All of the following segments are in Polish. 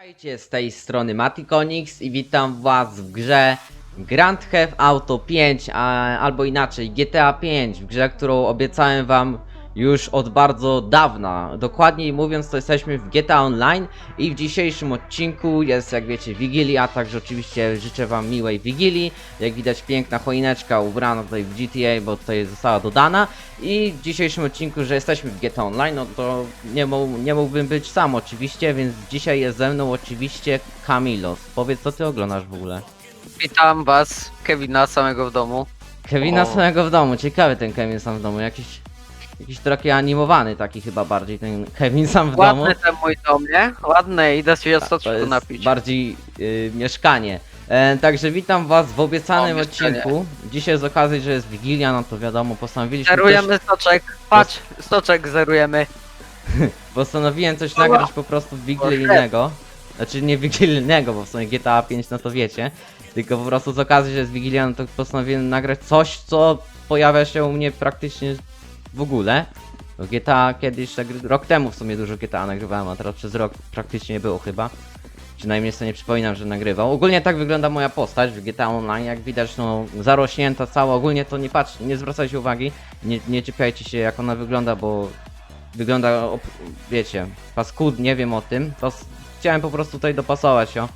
Witajcie z tej strony Matikonix i witam was w grze Grand Theft Auto 5, a, albo inaczej GTA 5, w grze, którą obiecałem wam już od bardzo dawna. Dokładniej mówiąc, to jesteśmy w GTA Online i w dzisiejszym odcinku jest, jak wiecie, Wigilia, także oczywiście życzę wam miłej Wigilii. Jak widać, piękna choineczka ubrana tutaj w GTA, bo tutaj została dodana. I w dzisiejszym odcinku, że jesteśmy w GTA Online, no to nie, nie mógłbym być sam oczywiście, więc dzisiaj jest ze mną oczywiście Kamilos. Powiedz, co ty oglądasz w ogóle? Witam was, Kevina, samego w domu. Kevina O. samego w domu, ciekawy ten Kevin sam w domu, jakiś... Jakiś trochę animowany taki chyba bardziej ten Kevin sam w domu. Ładny ten mój dom, nie? Ładny, idę się To soczku jest napić. bardziej y, mieszkanie. E, także witam was w obiecanym O, mieszkanie. odcinku. Dzisiaj z okazji, że jest Wigilia, no to wiadomo, postanowiliśmy Zerujemy soczek, patrz, soczek zerujemy. postanowiłem coś nagrać po prostu wigilijnego. Znaczy nie wigilijnego, bo w sumie GTA 5 no to wiecie. Tylko po prostu z okazji, że jest Wigilia, no to postanowiłem nagrać coś, co pojawia się u mnie praktycznie w ogóle. GTA kiedyś, tak rok temu w sumie dużo GTA nagrywałem, a teraz przez rok praktycznie nie było chyba. Przynajmniej sobie nie przypominam, że nagrywał. Ogólnie tak wygląda moja postać w GTA Online, jak widać, no zarośnięta cała. Ogólnie to nie patrz, nie zwracajcie uwagi, nie, nie czepiajcie się jak ona wygląda, bo wygląda, op- wiecie, paskudnie, wiem o tym. To s- chciałem po prostu tutaj dopasować ją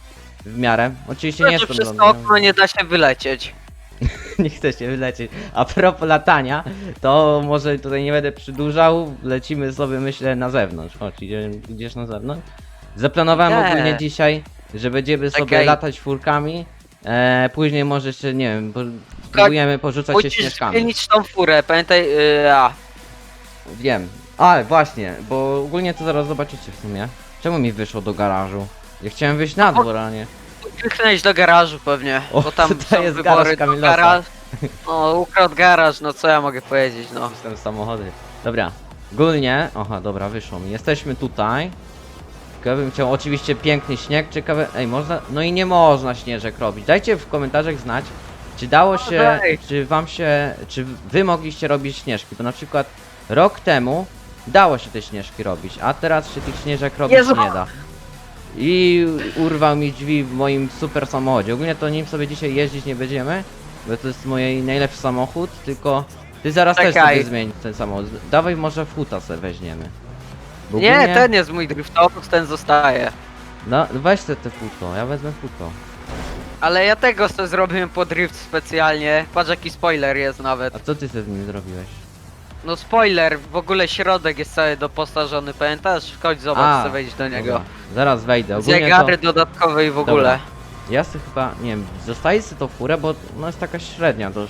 w miarę. Oczywiście nie Znaczy jestem przez to blondyn, okno nie da się wylecieć. nie chcę się wylecieć. A propos latania, to może tutaj nie będę przedłużał, lecimy sobie myślę na zewnątrz. Chodź, idzie- idziesz na zewnątrz? Zaplanowałem Nie. ogólnie dzisiaj, że będziemy sobie latać furkami. E, później może jeszcze, nie wiem, po, spróbujemy porzucać się Musisz śnieżkami. zmienić tą furę, pamiętaj, yy, a. Wiem. Ale właśnie, bo ogólnie to zaraz zobaczycie w sumie. Czemu mi wyszło do garażu? Ja chciałem wyjść na dwór, a nie. Kliknąć do garażu pewnie, O, bo tam to są jest wybory garaż do Kamilosa. garaż. O, ukradł garaż, no co ja mogę powiedzieć, no. Jestem samochody. Dobra. Ogólnie, aha, dobra, wyszło mi. Jesteśmy tutaj. Tylko ja bym chciał oczywiście piękny śnieg, ciekawe. Ej, można. No i nie można śnieżek robić. Dajcie w komentarzach znać, czy dało się. daj. Czy wam się. Czy wy mogliście robić śnieżki? Bo na przykład rok temu dało się te śnieżki robić, a teraz się tych śnieżek robić Jezu. nie da. I urwał mi drzwi w moim super samochodzie. Ogólnie to nim sobie dzisiaj jeździć nie będziemy, bo to jest mój najlepszy samochód, tylko ty zaraz też Czekaj. sobie zmień ten samochód. Dawaj może futa sobie weźmiemy. Bo Nie, ogólnie- ten jest mój driftowóz, ten zostaje. No weź te, te futo, ja wezmę futo. Ale ja tego sobie zrobiłem po drift specjalnie. Patrz jaki spoiler jest nawet. A co ty ze z nim zrobiłeś? No spoiler, w ogóle środek jest cały doposażony, pamiętasz? Chodź zobacz, A, chcę wejść do niego. Dobra, zaraz wejdę. Z Ogólnie to, jagary dodatkowej w ogóle. Ja sobie chyba, nie wiem, zostaję sobie tą furę, bo no jest taka średnia do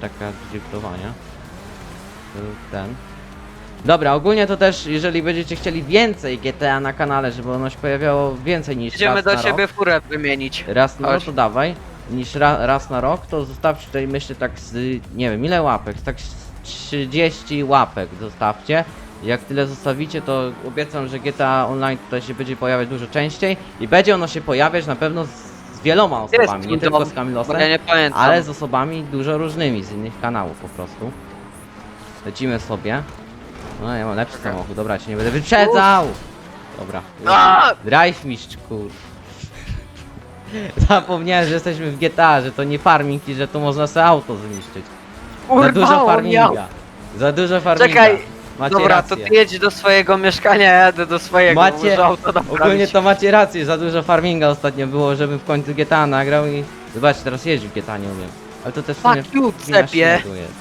taka driftowania. To Ten. Dobra, ogólnie to też, jeżeli będziecie chcieli więcej GTA na kanale, żeby ono się pojawiało więcej niż Idziemy raz do na siebie rok. furę wymienić. Raz, no Chodź. to dawaj. Niż ra, raz na rok, to zostawcie tutaj myślę tak z, nie wiem, ile łapek? Tak z 30 łapek zostawcie. Jak tyle zostawicie, to obiecam, że GTA Online tutaj się będzie pojawiać dużo częściej i będzie ono się pojawiać na pewno z, z wieloma jest osobami, nie tylko z Kamilosem, ja nie pamiętam. ale z osobami dużo różnymi z innych kanałów po prostu. Lecimy sobie. No ja mam lepszy samochód, dobra, cię nie będę wyprzedzał! Dobra. A! Drive mistrz kur... Zapomniałem, że jesteśmy w GTA, że to nie farming i że tu można sobie auto zniszczyć. Za dużo Urwało farminga. Za dużo farminga. Czekaj, Macie Dobra, rację. to ty jedź do swojego mieszkania, ja jadę do swojego, Macie- muszę auto naprawić. Ogólnie to macie rację, za dużo farminga ostatnio było, żebym w końcu GTA nagrał i... Zobaczcie, teraz jeździć w GTA nie umiem. Ale to też w sumie Fuck you, wina cepie. śniegu jest.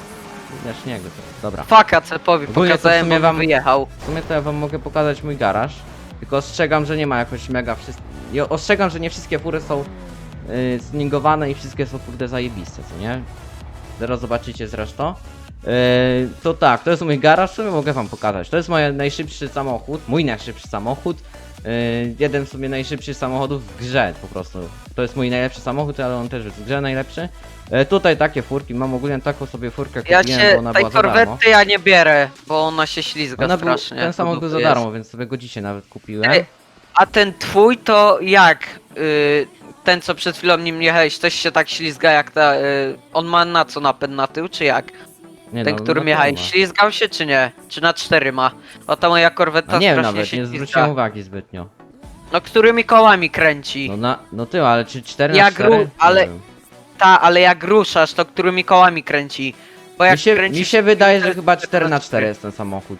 Wina śniegu to jest, dobra. Faka cepowi Ogólnie to w pokazałem, sumie wam- wyjechał. W sumie to ja wam mogę pokazać mój garaż. Tylko ostrzegam, że nie ma jakoś mega wszystkich. Ostrzegam, że nie wszystkie fury są yy, zningowane i wszystkie są kurde zajebiste, co nie? Zaraz zobaczycie zresztą. Yy, to tak, to jest mój garaż, sumie mogę wam pokazać. To jest mój najszybszy samochód, mój najszybszy samochód. Yy, jeden w sumie najszybszych samochodów w grze po prostu. To jest mój najlepszy samochód, ale on też jest w grze najlepszy. Yy, tutaj takie furki, mam ogólnie taką sobie furkę Ja kupiłem, bo cię, ona tej była za darmo. korwety ja nie bierę, bo ona się ślizga Ona był, strasznie. ten samochód był za Jest. darmo, więc sobie go dzisiaj nawet kupiłem. Ej, A ten twój to jak? Y, ten co przed chwilą nim jechałeś, też się tak ślizga jak ta... Y, on ma na co napęd na tył, czy jak? Nie ten, no, którym na jechałeś, pewno. ślizgał się czy nie? Czy na cztery ma? O ta moja korweta A nie wiem strasznie nawet, się nie ślizga. zwróciłem uwagi zbytnio. No którymi kołami kręci? No na, no ty, ale czy 4 na Jak 4? ru- ale- Ta, ale jak ruszasz, to którymi kołami kręci? Bo jak Mi się, kręcisz... mi się wydaje, że chyba jest 4 na 4 jest ten samochód.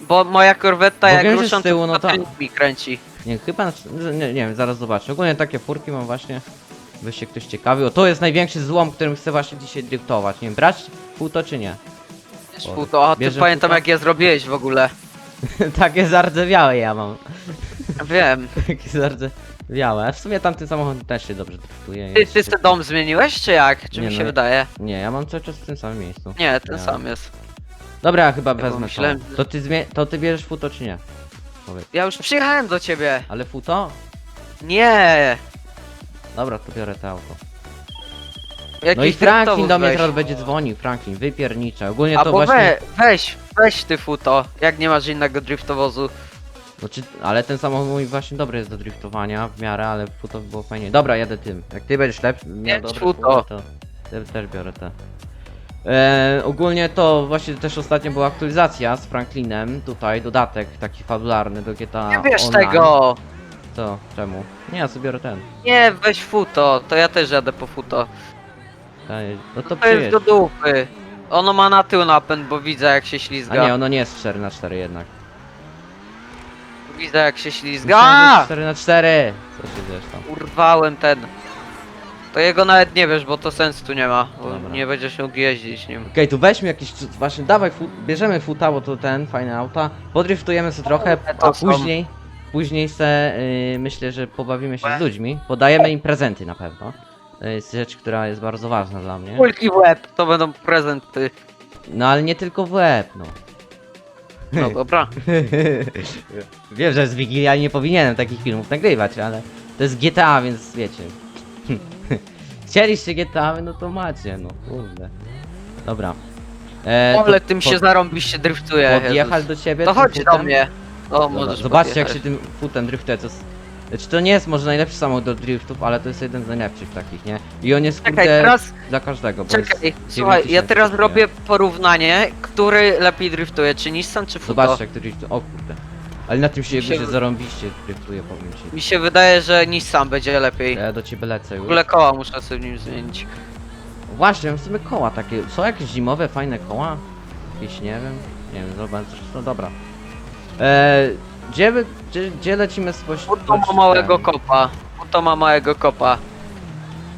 Bo moja korwetta jak wiem, że ruszam, z tyłu, to no to- mi kręci. Nie, chyba, nie, nie wiem, zaraz zobaczę. Ogólnie takie furki mam właśnie. By się ktoś ciekawił. O, to jest największy złom, którym chcę właśnie dzisiaj driftować. Nie wiem, brać futo czy nie? Wiesz, Puto, a ty pamiętam jak je zrobiłeś w ogóle. Takie zardzewiałe ja mam. Wiem. Takie zardzewiałe. A w sumie tamten samochód też się dobrze driftuje. Ty, ty ten dom zmieniłeś, czy jak? Czy Nie, mi się no. wydaje? Nie, ja mam cały czas w tym samym miejscu. Nie, ten Ja. sam jest. Dobra, ja chyba bo wezmę myślałem, to. To ty, zmie- to ty bierzesz futo czy nie? Powiedz. Ja już przyjechałem do ciebie. Ale futo? Nie. Dobra, to biorę to auto. Jakiś No i Franklin do mnie teraz będzie dzwonił. Franklin, wypiernicze. Ogólnie to właśnie... we, weź, weź ty futo, jak nie masz innego driftowozu. Znaczy, ale ten samochód mój właśnie dobry jest do driftowania w miarę, ale futo by było fajnie. Dobra, jadę tym. Jak ty będziesz lepszy, miał Jedź dobre futo. futo, to ja też biorę te. E, ogólnie to właśnie też ostatnio była aktualizacja z Franklinem, tutaj dodatek taki fabularny do GTA Nie wiesz Online. tego. Co? Czemu? Nie, ja sobie biorę ten. Nie, weź futo, to ja też jadę po futo. Daj- No to To jest przyjedź. do dupy. Ono ma na tył napęd, bo widzę jak się A ślizga. nie, ono nie jest 4 na 4 jednak. Widzę jak się ślizga. Myślałem, że jest A! 4 na 4 Co się dzieje tam? Urwałem ten. To jego nawet nie wiesz, bo to sensu tu nie ma. Bo Dobra. nie będziesz mógł jeździć nim. Okej, tu weźmy jakiś, właśnie dawaj, fu, bierzemy futa, bo to ten, fajne auta, podriftujemy sobie trochę, to a są. później, później se, y, myślę, że pobawimy się z ludźmi, podajemy im prezenty na pewno. To jest rzecz, która jest bardzo ważna dla mnie. Kulki w łeb, to będą prezenty. No ale nie tylko w łeb, no. No dobra. Wiem, że z Wigilia nie powinienem takich filmów nagrywać, ale to jest GTA, więc wiecie. Chcieliście GTA, no to macie, no kurde. Dobra. E, Ale to tym się zarąbiście driftuje. Podjechać Jezus. do ciebie To tym chodź do futem? mnie. O, Dobra, możesz Zobaczcie jak podjechać. się tym futem driftuje, to jest... Znaczy to nie jest może najlepszy samochód do driftów, ale to jest jeden z najlepszych takich, nie? I on jest Czekaj, kurde teraz, dla każdego, bo czekaj, słuchaj, ja 9000 teraz robię porównanie, który lepiej driftuje, czy Nissan, czy Futo. Zobaczcie jak to driftuje, o kurde. Ale na tym się, Mi się- się zarąbiście driftuje, powiem ci. Mi się wydaje, że Nissan będzie lepiej. Ja do ciebie lecę W już. ogóle koła muszę sobie nim zmienić. Właśnie, w sumie koła takie, są jakieś zimowe, fajne koła? Jakieś, nie wiem, nie wiem, zobacz, no dobra. Eee, gdzie, wy- gdzie, gdzie lecimy spośród... Futo ma małego kopa. Futo ma małego kopa.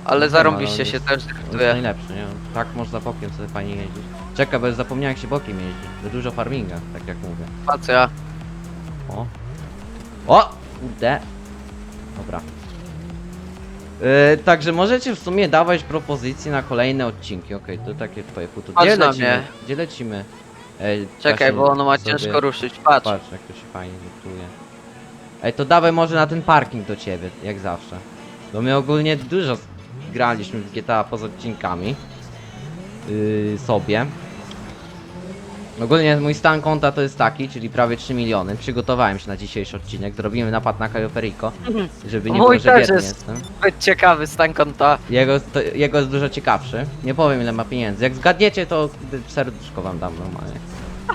Ale zarąbiście się też To jest najlepszy, nie? Tak można bokiem sobie fajnie jeździć. Czekaj, bo zapomniałem jak się bokiem jeździ. Za dużo farminga, tak jak mówię. Spacja. O! O! Kurde! Dobra. Yy, także możecie w sumie dawać propozycje na kolejne odcinki. Okej, to takie twoje. Chodź Gdzie na lecimy? mnie. Gdzie lecimy? Ej, Czekaj, bo ono ma sobie- ciężko ruszyć. Patrz. Patrz, jak to się fajnie dyktuje. Ej, to dawaj może na ten parking do ciebie, jak zawsze. Bo my ogólnie dużo graliśmy w GTA poza odcinkami. Yy, sobie. Ogólnie mój stan konta to jest taki, czyli prawie 3 miliony. Przygotowałem się na dzisiejszy odcinek, zrobimy napad na Cayo Perico, żeby nie Mój było, że też biedny jest. jestem. Zbyt ciekawy stan konta. Jego, to, jego jest dużo ciekawszy. Nie powiem ile ma pieniędzy. Jak zgadniecie, to serduszko wam dam normalnie.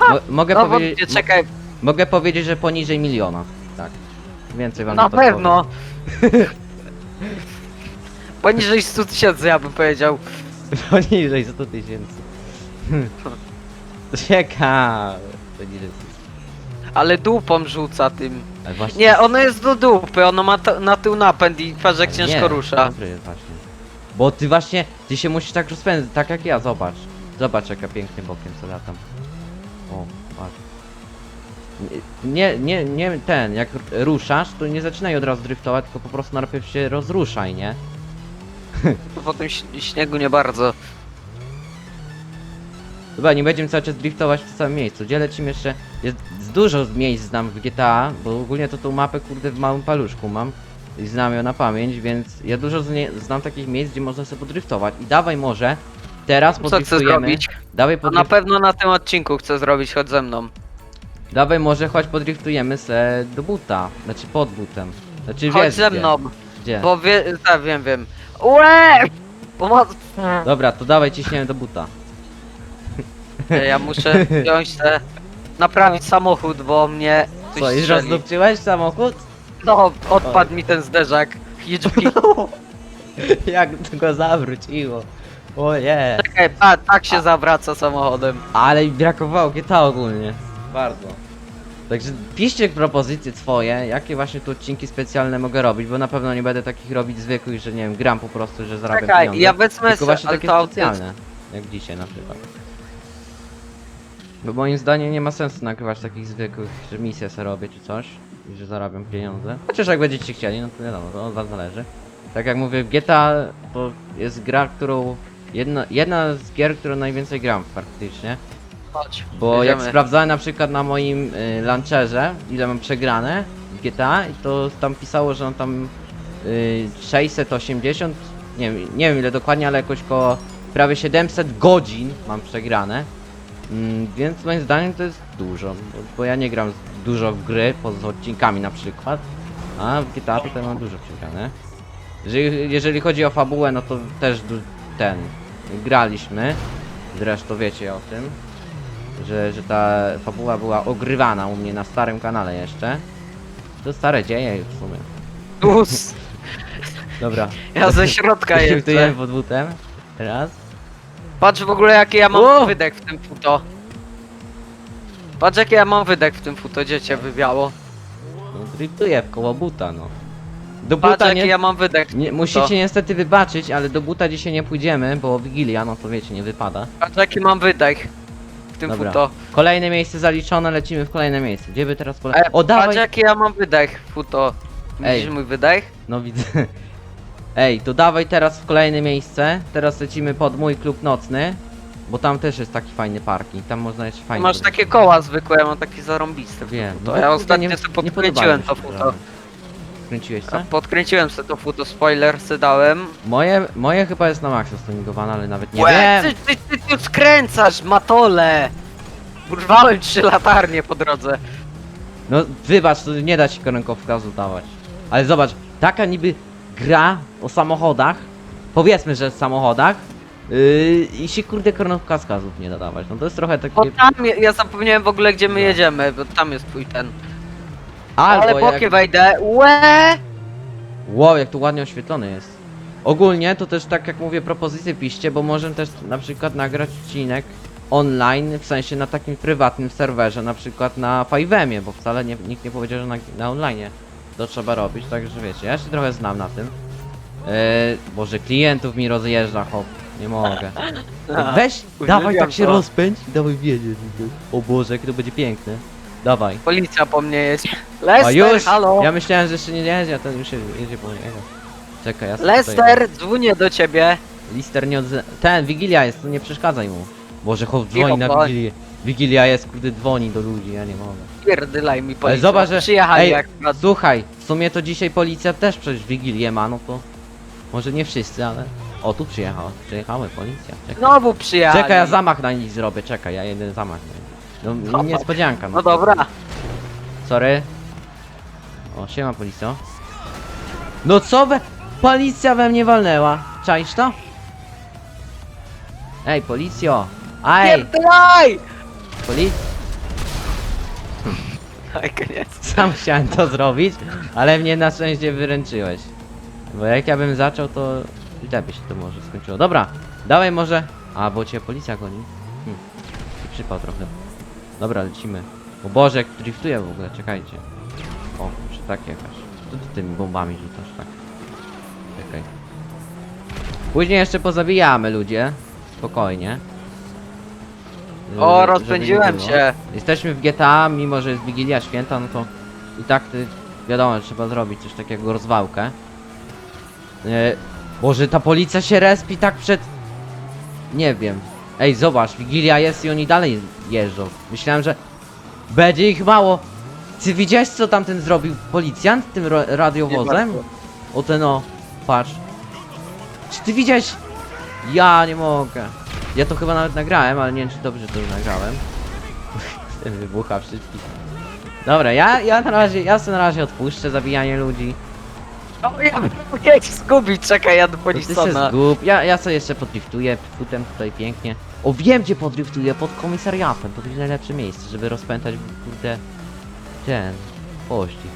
Mo mogę No powiedzieć... wątpię, czekaj, Mogę powiedzieć, że poniżej miliona. Tak. Więcej wam na to pewno. Poniżej 100 tysięcy ja bym powiedział. powiem. Poniżej 100 tysięcy. Ciekawe. Poniżej 100 Ale dupą rzuca tym. Ale właśnie... Nie, ono jest do dupy, ono ma na tył napęd i patrz jak ciężko nie, rusza. Dobry jest właśnie. Bo ty właśnie, ty się musisz tak rozpędzić, tak jak ja, zobacz. Zobacz jaka pięknie bokiem co latam. O, patrz. Nie, nie, nie ten, jak ruszasz, to nie zaczynaj od razu driftować, tylko po prostu najpierw się rozruszaj, nie? Po tym ś- śniegu nie bardzo. Chyba nie będziemy cały czas driftować w tym samym miejscu. Gdzie lecimy jeszcze? Jest dużo miejsc znam w GTA, bo ogólnie to tą mapę kurde w małym paluszku mam i znam ją na pamięć, więc ja dużo znam takich miejsc, gdzie można sobie podriftować. I dawaj może teraz Co chcę podriftujemy. zrobić? Dawaj, To na podrift... pewno na tym odcinku chcę zrobić, chodź ze mną. dawaj może chodź podriftujemy se do buta, znaczy pod butem. Znaczy Chodź wiesz ze gdzie. mną, Gdzie? bo wie... Tak, wiem, wiem. Łe! Pomoc! Dobra, to dawaj ciśniemy do buta. Ja muszę wziąć te... Naprawić samochód, bo mnie... ktoś Co, już rozdupczyłeś samochód? No, odpadł mi ten zderzak. Hitchki. Jak to go zawróciło. O nie. Czekaj, pa, tak się zawraca samochodem. Ale mi brakowało GTA ogólnie. Bardzo. Także piszcie propozycje swoje, jakie właśnie tu odcinki specjalne mogę robić, bo na pewno nie będę takich robić zwykłych, że nie wiem, gram po prostu, że zarabiam Czekaj, pieniądze. ja wezmę Tylko se, właśnie ale takie to specjalne, jak dzisiaj na przykład. Bo moim zdaniem nie ma sensu nagrywać takich zwykłych, że misje sobie robię czy coś i że zarabiam pieniądze. Chociaż jak będziecie chcieli, no to wiadomo, to od was zależy. Tak jak mówię, GTA to jest gra, którą... Jedna, jedna z gier, którą najwięcej gram praktycznie. Chodź, Bo jak jedziemy. sprawdzałem na przykład na moim y, launcherze, ile mam przegrane w GTA, to tam pisało, że on tam y, 680, nie wiem, nie wiem ile dokładnie, ale jakoś koło prawie 700 godzin mam przegrane. Mm, więc moim zdaniem to jest dużo, bo, bo ja nie gram dużo w gry, poza odcinkami na przykład, a w GTA tutaj mam dużo przegrane. Jeżeli, jeżeli chodzi o fabułę, no to też du- ten, graliśmy, zresztą wiecie o tym że, że ta fabuła była ogrywana u mnie na starym kanale jeszcze. To stare dzieje już w sumie. Us, Dobra. ja ze środka Driftuję jeżdżę. pod butem. Teraz. Patrz w ogóle jaki ja mam O! wydech w tym futo. Patrz jaki ja mam wydech w tym futo, gdzie cię wywiało. No, driftuję w koło buta, no. Do Patrz buta jaki nie, ja mam wydech w nie... Musicie niestety wybaczyć, ale do buta dzisiaj nie pójdziemy, bo Wigilia, no to wiecie, nie wypada. Patrz jaki mam wydech w tym Dobra. futo. Kolejne miejsce zaliczone, lecimy w kolejne miejsce. Gdzie by teraz pole... E, O, patrz dawaj! jaki ja mam wydech w futo. Ej. Widzisz mój wydech? No widzę. Ej, to dawaj teraz w kolejne miejsce. Teraz lecimy pod mój klub nocny. Bo tam też jest taki fajny parking. Tam można jeszcze fajnie. Masz takie koła zwykłe, ja mam takie zarąbiste. Wiem. To no, ja kurde, ostatnio nie- sobie podkręciłem to się futo. Kręciłeś A co? Podkręciłem sobie to futo, spoiler se dałem. Moje, moje chyba jest na maksa stuningowane, ale nawet nie Łe, wiem. ty, ty, ty tu skręcasz, matole! Urwałem trzy latarnie po drodze. No wybacz, to nie da ci kierunkowskazu dawać. Ale zobacz, taka niby gra o samochodach. Powiedzmy, że w samochodach. Yy, I się kurde kierunkowskazów nie da dawać. No to jest trochę takie. O tam, ja, ja zapomniałem w ogóle gdzie my jedziemy, bo tam jest twój ten. Albo Ale bokiem jak... wejdę, łe! Wow, jak tu ładnie oświetlony jest. Ogólnie to też tak jak mówię, propozycje piszcie, bo możemy też na przykład nagrać odcinek online, w sensie na takim prywatnym serwerze, na przykład na 5 bo wcale nie, nikt nie powiedział, że na, na online to trzeba robić, także wiecie, ja się trochę znam na tym. Eee, Boże, klientów mi rozjeżdża, hop, nie mogę. Weź, dawaj tak się to. rozpędź, dawaj wiedzieć. O Boże, jak to będzie piękne. Dawaj. Policja po mnie jest. A Lester, już! halo! Ja myślałem, że jeszcze nie jedzie, a ten już jedzie, jedzie po niego. Czekaj, ja sobie tutaj- Lester, dzwonię do ciebie. Lister nie odzywa. Ten, Wigilia jest, to nie przeszkadzaj mu. Boże, chłop Cicho, dzwoni na bądź. Wigilię. Wigilia jest, kurde, dzwoni do ludzi, ja nie mogę. Pierdylaj mi Ale policja. zobacz, że... Przyjechali Ej, jak... słuchaj, w sumie to dzisiaj policja też przecież Wigilię ma, no to... Może nie wszyscy, ale... O, tu przyjechała, przyjechały policja, czekaj. Znowu przyjechali. Czekaj, ja zamach na nich zrobię, czekaj, ja jeden zamach na. No, No. niespodzianka, No dobra. Sorry. O, siema policja. No co we... Policja we mnie walnęła. Czaisz to? Ej, policjo! Ej! Pierdylaj! Polic... Aj, koniec. Sam chciałem to zrobić, ale mnie na szczęście wyręczyłeś. Bo jak ja bym zaczął, to źle by się to może skończyło. Dobra, dawaj może... A, bo cię policja goni. Hm. I przypał trochę. Dobra, lecimy. O Boże, jak driftuje w ogóle, czekajcie. O, czy tak jakaś. Co ty tymi bombami rzucasz, tak? Czekaj. Później jeszcze pozabijamy ludzie. Spokojnie. O, żeby nie rozpędziłem było. się. Jesteśmy w GTA, mimo że jest Wigilia Święta, no to i tak ty, wiadomo, trzeba zrobić coś takiego, rozwałkę. E, Boże, ta policja się respi tak przed... Nie wiem. Ej, zobacz, Wigilia jest i oni dalej jeżdżą. Myślałem, że będzie ich mało. Ty widziałeś, co tamten zrobił policjant tym ro- radiowozem? Bardzo. O ten o, patrz. Czy ty widziałeś? Ja nie mogę. Ja to chyba nawet nagrałem, ale nie wiem czy dobrze to nagrałem. Ten wybucha wszystkich. Dobra, ja, ja na razie, ja sobie na razie odpuszczę zabijanie ludzi. O, ja próbuję cię zgubić, czekaj, jadę po To ty się zgub. Ja, ja sobie jeszcze podriftuję futem tutaj pięknie. O wiem gdzie podriftuję, pod komisariatem. To będzie najlepsze miejsce, żeby rozpętać kurde ten pościg.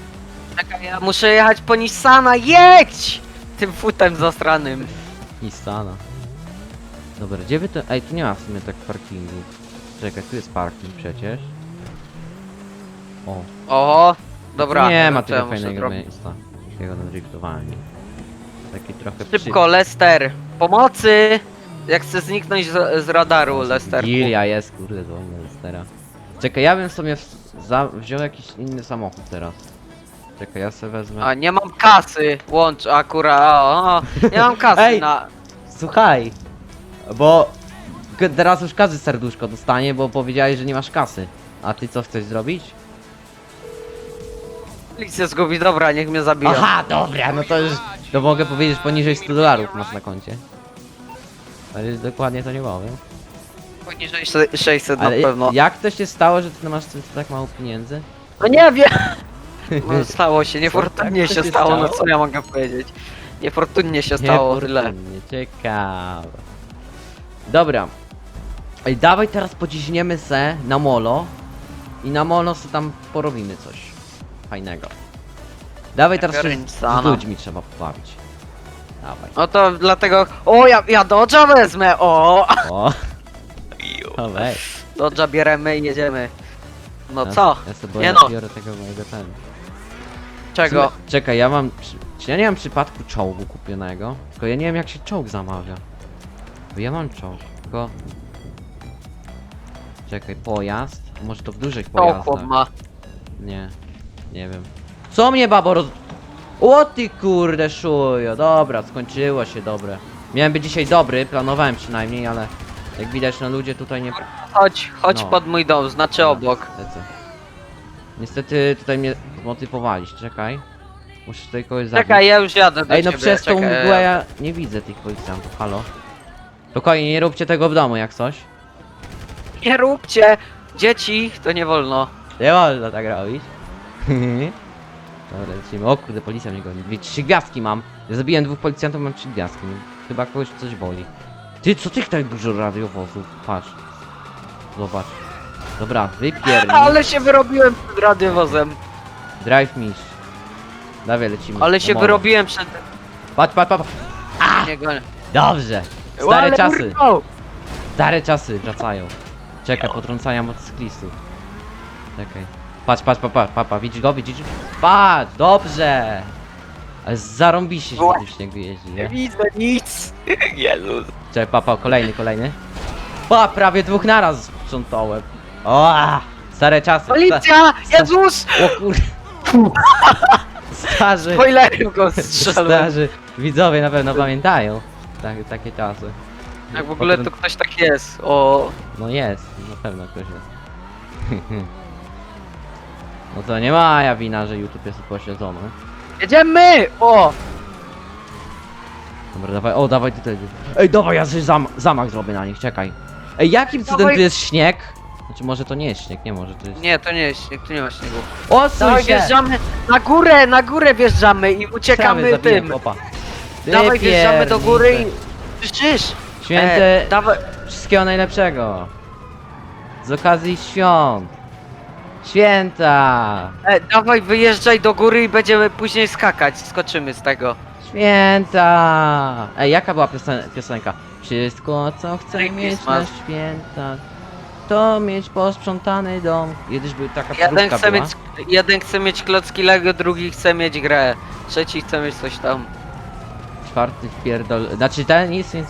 Czekaj, ja muszę jechać po Nissana, jedź! Tym futem zastranym. Nissana. Dobra, gdzie wy to... Ej, tu nie ma w sumie tak parkingu. Czekaj, tu jest parking przecież. O, O, dobra. nie ma tego fajnego miejsca. Takiego na driftowanie. Taki trochę Szybko, Lester. Pomocy! Jak chcę zniknąć z, z radaru, Lester. Gilia jest, kurde, dzwonię Lestera. Czekaj, ja bym sobie wziął jakiś inny samochód teraz. Czekaj, ja sobie wezmę... A, nie mam kasy. Łącz akurat. O, o, nie mam kasy Ej! na... Słuchaj, bo k- teraz już każdy serduszko dostanie, bo powiedziałeś, że nie masz kasy. A ty co chcesz zrobić? Policję zgubi, dobra, niech mnie zabiją. Aha, dobra, no to już to mogę powiedzieć poniżej 100 dolarów masz na koncie. Ale dokładnie to nie powiem. Poniżej sze- 600 Ale na pewno. jak to się stało, że ty masz tak mało pieniędzy? No nie wiem! No, stało się, niefortunnie to się się stało, no stało? co ja mogę powiedzieć? Niefortunnie się stało, tyle. Niefortunnie, ciekawe. Dobra. Ej, dawaj teraz pociśniemy se na molo i na molo se tam porobimy coś fajnego. Dawaj teraz się z, z ludźmi trzeba pobawić. Dawaj. No to dlatego... O, ja, ja Dodge'a wezmę, o! O. O weź. Dodge'a bieremy i jedziemy. No Ja- co? Ja sobie Nie no. biorę tego mojego ten. Czego? Czekaj, ja mam. Czy ja nie mam przypadku czołgu kupionego? Tylko ja nie wiem jak się czołg zamawia. Bo ja mam czołg, tylko. Czekaj, pojazd? Może to w dużych To chłop pojazdach? ma. Nie. Nie wiem. Co mnie babo roz... O ty kurde szujo, dobra, skończyło się dobre. Miałem być dzisiaj dobry, planowałem przynajmniej, ale jak widać na ludzie tutaj nie... Chodź, chodź No. pod mój dom, znaczy obok. Lecę. Niestety tutaj mnie zmotywowaliś, czekaj. Muszę tutaj kogoś zabić. Czekaj, ja już jadę do Ej, no ciebie, przez tą czekaj, mgłę ja nie widzę tych policjantów, halo. Spokojnie, nie róbcie tego w domu jak coś. Nie róbcie! Dzieci, to nie wolno. Nie wolno tak robić. Dobra, lecimy. O kurde, policja mnie goni. Dwie, trzy gwiazdki mam. Ja zabiłem dwóch policjantów, mam trzy gwiazdki. Chyba kogoś coś boli. Ty, co tych tak dużo radiowozów? Patrz. Zobacz. Dobra, wypiernij. Ale się wyrobiłem przed radiowozem. Drive mistrz. Dawaj, lecimy. Ale się wyrobiłem przed... Patrz, patrz, patrz. Nie gonię. Dobrze. Stare Ale czasy. urwał! Stare czasy wracają. Czekaj, potrącania motocyklistów. Czekaj. Patrz, patrz, patrz, patrz, patrz, widzisz go, widzisz? Patrz, dobrze! Ale zarąbiście się Właśnie. w tym śniegu jeździ, Nie nie? widzę nic. Jezus. Czekaj, papa, kolejny, kolejny. Pa, prawie dwóch naraz sprzątałem. O, stare czasy. sta- Policja! Jezus! O kurde. Starzy, Spoilerem go strzelłem. starzy widzowie na pewno pamiętają tak, takie czasy. Jak w ogóle tu ktoś tak jest. O. No jest, na pewno ktoś jest. No to nie moja wina, że YouTube jest upośledzony. Jedziemy! O! Dobra, dawaj, o dawaj tutaj. Ej, dawaj, ja sobie zam zamach zrobię na nich, czekaj. Ej, jakim cudem Dawaj. tu jest śnieg? Znaczy może to nie jest śnieg, nie może to jest... Nie, to nie jest śnieg, tu nie ma śniegu. Odsuń Dawaj, wjeżdżamy na górę, na górę wjeżdżamy i uciekamy tym. chłopa. Dawaj, wjeżdżamy do góry i... Krzyż! Święte, E, dawaj... wszystkiego najlepszego. Z okazji świąt. Święta! E, dawaj, wyjeżdżaj do góry i będziemy później skakać, skoczymy z tego. Święta! Ej, jaka była piosen piosenka? Wszystko, co chcę Merry mieć na Christmas. święta, to mieć posprzątany dom. Kiedyś by taka Jeden chce, była. mieć, jeden chce mieć klocki Lego, drugi chce mieć grę. Trzeci chce mieć coś tam. Czwarty pierdol... Znaczy ten nic, nic,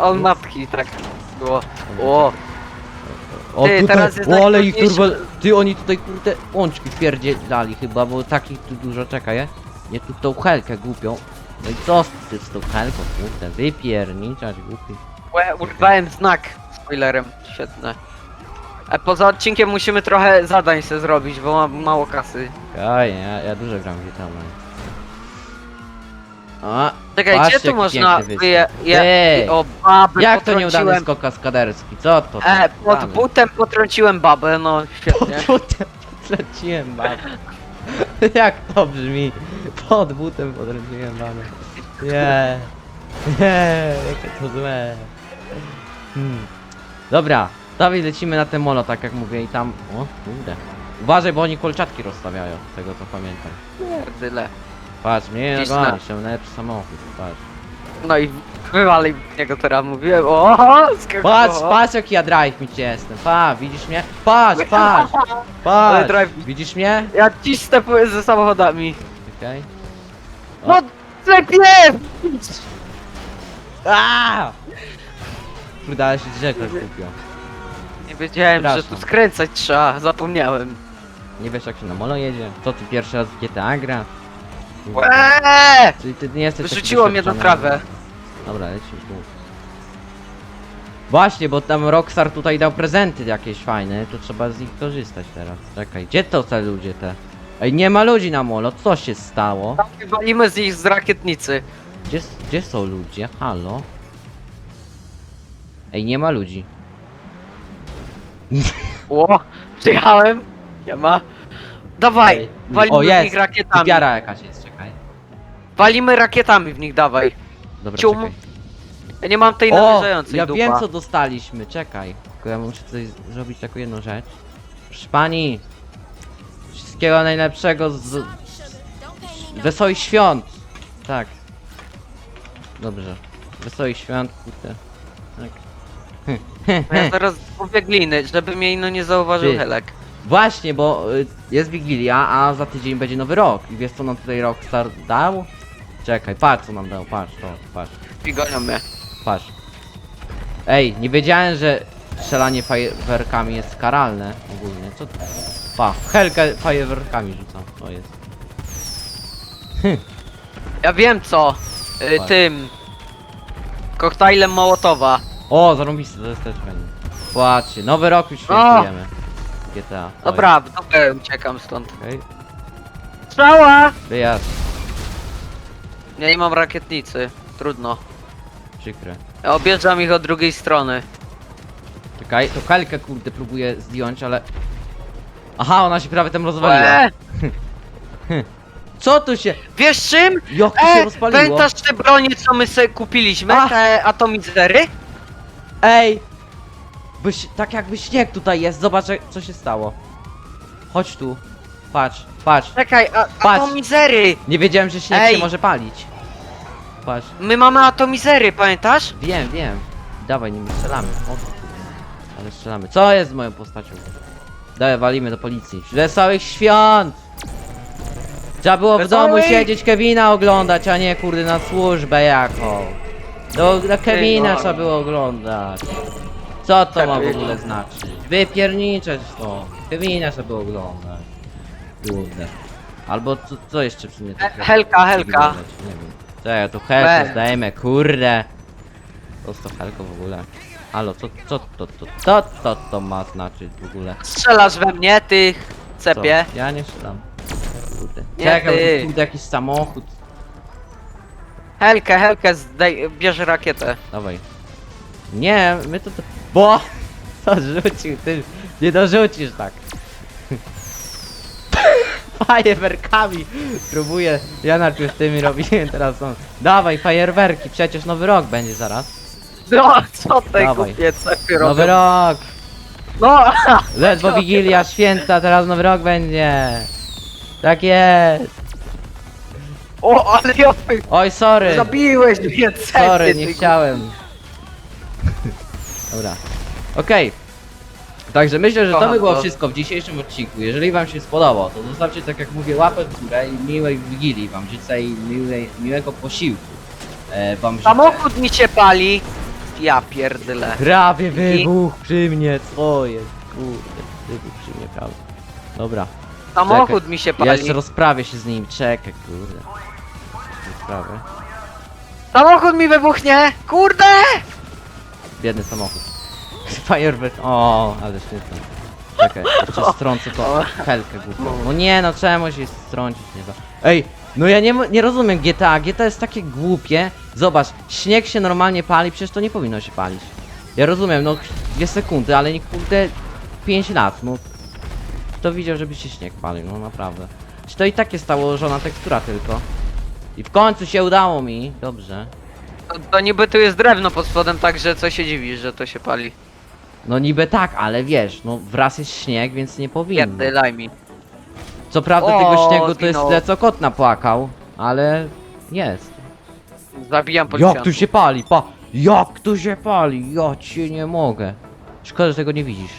On nic. matki, tak było. O, O, Ty, tutaj, teraz jest o, ale ich najtrudniejszy- turbo... Ty, oni tutaj kurde łączki wpierdzielali chyba, bo takich tu dużo czeka, je? Nie, tu tą helkę głupią. No i co ty z tą helką, kurde, wypierniczać głupi. łe, urwałem znak spoilerem. Świetne. A poza odcinkiem musimy trochę zadań sobie zrobić, bo mam mało kasy. Oj, ja, ja dużo gram w GTA Online. O, Czekaj, Patrzcie, gdzie tu jaki można piękny wyje... Je, Ty! o, babę jak to nieudany potrąciłem. skok kaskaderski, co to? E, pod Dany. butem potrąciłem babę, no świetnie. Pod butem podręczyłem babę. Jak to brzmi? Pod butem podręczyłem babę. Nie. Nie, jakie to złe. Hmm. Dobra, dawaj lecimy na ten molo, tak jak mówię i tam... O, kurde. Uważaj, bo oni kolczatki rozstawiają, z tego co pamiętam. Pierdyle. Patrz, mnie nie Cisnę. gonisz, mam najlepszy samochód, patrz. No i wywalej niego teraz mówiłem. O, skakał. Patrz, patrz jaki ja drive mi jestem, pa, widzisz mnie? Patrz, patrz, Ale patrz, drive- widzisz mnie? Ja cisnę po- ze samochodami. Okej. No, lepiej! Aaaa! Kurde, ale się drzekać głupio. Nie wiedziałem, że Przepraszam. tu skręcać trzeba, zapomniałem. Nie wiesz jak się na molo jedzie? Co ty pierwszy raz w GTA gra? Eee! Czyli ty nie jesteś taki Wyrzuciło mnie na doświadczony. trawę. Dobra, lecisz tu. Właśnie, bo tam Rockstar tutaj dał prezenty jakieś fajne, to trzeba z nich korzystać teraz. Czekaj, gdzie to te ludzie te? Ej, nie ma ludzi na molo, co się stało? Walimy z nich z rakietnicy. Gdzie, gdzie są ludzie? Halo? Ej, nie ma ludzi. Ło, przyjechałem. Nie ma. Dawaj, Ej, walimy o, w jest! nich rakietami. Jakaś jest. Walimy rakietami w nich, dawaj. Dobra, Cium. czekaj. Ja nie mam tej O, najeżdżającej ja dupa. wiem co dostaliśmy, czekaj. Tylko ja muszę z- zrobić taką jedną rzecz. Proszę pani, wszystkiego najlepszego z wesołych świąt. Tak. Dobrze. Wesołych świąt, kurde. Tak. No Ja zaraz mówię gliny, żeby mnie ino nie zauważył Ty. Helek. Właśnie, bo y, jest Wigilia, a za tydzień będzie nowy rok. I wiesz co nam tutaj Rockstar dał? Czekaj, patrz co nam dał, patrz to, patrz. I gonią mnie. Patrz. Ej, nie wiedziałem, że strzelanie fajerwerkami jest karalne ogólnie. Co to? Pa, helkę fajerwerkami rzucam. To jest. Ja wiem co. Y, tym. Koktajlem Mołotowa. O, zarąbiste, to jest też fajne. Patrzcie, nowy rok już świętujemy. GTA. Dobra, w dupę uciekam stąd. Okej, Strzała! wyjazd. Ja nie mam rakietnicy. Trudno. Przykre. Ja objeżdżam ich od drugiej strony. Czekaj, to helkę kurde próbuję zdjąć, ale... Aha, ona się prawie tam rozwaliła. Eee, Co tu się... wiesz czym? Jak to się E, rozpaliło? pamiętasz te bronie, co my sobie kupiliśmy? Ach. Te atomizery? Ej! Byś, tak jakby śnieg tutaj jest, zobacz jak- co się stało. Chodź tu. Patrz, patrz. Czekaj, a, Patrz. atomizery! Nie wiedziałem, że śnieg Ej! się może palić. Patrz. My mamy atomizery, pamiętasz? Wiem, wiem. Dawaj, nim strzelamy. O, ale strzelamy. Co jest z moją postacią? Dawaj, walimy do policji. Wesołych świąt! Trzeba było w domu Wesołych! siedzieć, Kevina oglądać, a nie kurde na służbę jaką. Do, na Kevina no. trzeba było oglądać. Co to ma w ogóle znaczyć? Wypierniczać to. Kevina trzeba było oglądać. Kurde. Albo co, co jeszcze przy mnie E, takiego? Helka, Helka. Nie wiem. Czekaj, tu helkę We. zdajemy, kurde. To jest to helko w ogóle. Halo, co, co to, to, co to, to ma znaczyć w ogóle? Strzelasz we mnie, ty Co? cepie. Ja nie strzelam. Kurde. Nie, Czekaj, ty. kurde jakiś samochód. Helkę, Helkę, zdaj, bierz rakietę. Dawaj. Nie, my to, to... Bo! Co rzucił, ty? Nie dorzucisz tak. Fajerwerkami próbuję. Ja najpierw tymi robiłem, teraz są. Dawaj, fajerwerki, przecież nowy rok będzie zaraz. No, co te Dawaj. robią? Nowy rok! No, Ledwo Wigilia, święta, teraz nowy rok będzie. Tak jest. o, ale ja... Oj, sorry. Zabiłeś mnie, Sorry, ty nie chciałem. Dobra. Okej. Także myślę, że to by było wszystko w dzisiejszym odcinku. Jeżeli wam się spodobało, to zostawcie tak jak mówię łapę w górę i miłej Wigilii wam życzę i miłej, miłego posiłku. E, wam życzę. Samochód mi się pali. Ja pierdyle. Prawie wybuch przy mnie, co jest? Kurde, wybuch przy mnie, prawie. Dobra. Samochód mi się Ja pali. jeszcze rozprawię się z nim, czekaj, kurde. Rozprawię. Samochód mi wybuchnie! Kurde! Biedny samochód. Fajerwerk. O, ale świetnie. Czekaj, jeszcze strącę to helkę głupią. No nie no, czemu się strącić nie da. Ej, no ja nie, nie rozumiem GTA. GTA jest takie głupie. Zobacz, śnieg się normalnie pali, przecież to nie powinno się palić. Ja rozumiem, no dwie sekundy, ale nie kurde 5 lat, no. Kto widział, żeby się śnieg palił, no naprawdę. Czy to i tak jest ta ułożona tekstura tylko. I w końcu się udało mi, dobrze. To, to niby tu jest drewno pod spodem, także co się dziwisz, że to się pali. No niby tak, ale wiesz, no wraz jest śnieg, więc nie powinno. Pierdylaj mi. Co prawda O, tego śniegu to jest zginął. tyle co kot napłakał, ale jest. Zabijam policjanta. Jak tu się pali, pa! Jak tu się pali, ja cię nie mogę. Szkoda, że tego nie widzisz.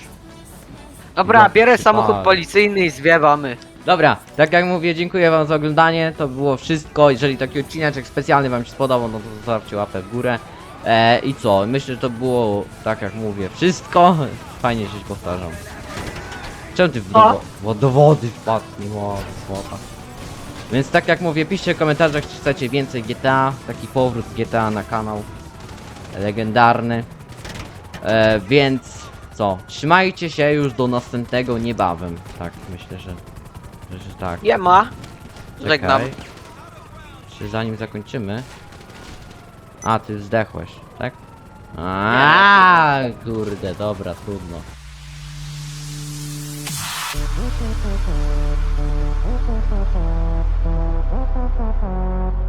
Dobra, Jak bierę się samochód pali. policyjny i zwiewamy. Dobra, tak jak mówię, dziękuję wam za oglądanie, to było wszystko, jeżeli taki odcineczek specjalny wam się spodobał, no to zostawcie łapę w górę. E, I co, myślę, że to było, tak jak mówię, wszystko. Fajnie się powtarzam. Czemu ty w do, wo- do wody wpadł, nie mogę, chłopak. Więc tak jak mówię, piszcie w komentarzach, czy chcecie więcej GTA, taki powrót GTA na kanał legendarny. E, więc co, trzymajcie się już do następnego niebawem. Tak, myślę, że, że, że tak. Nie ma. Czekaj. Żegnam. Czy zanim zakończymy? A, ty zdechłeś, tak? A, kurde, dobra, trudno. Thank you.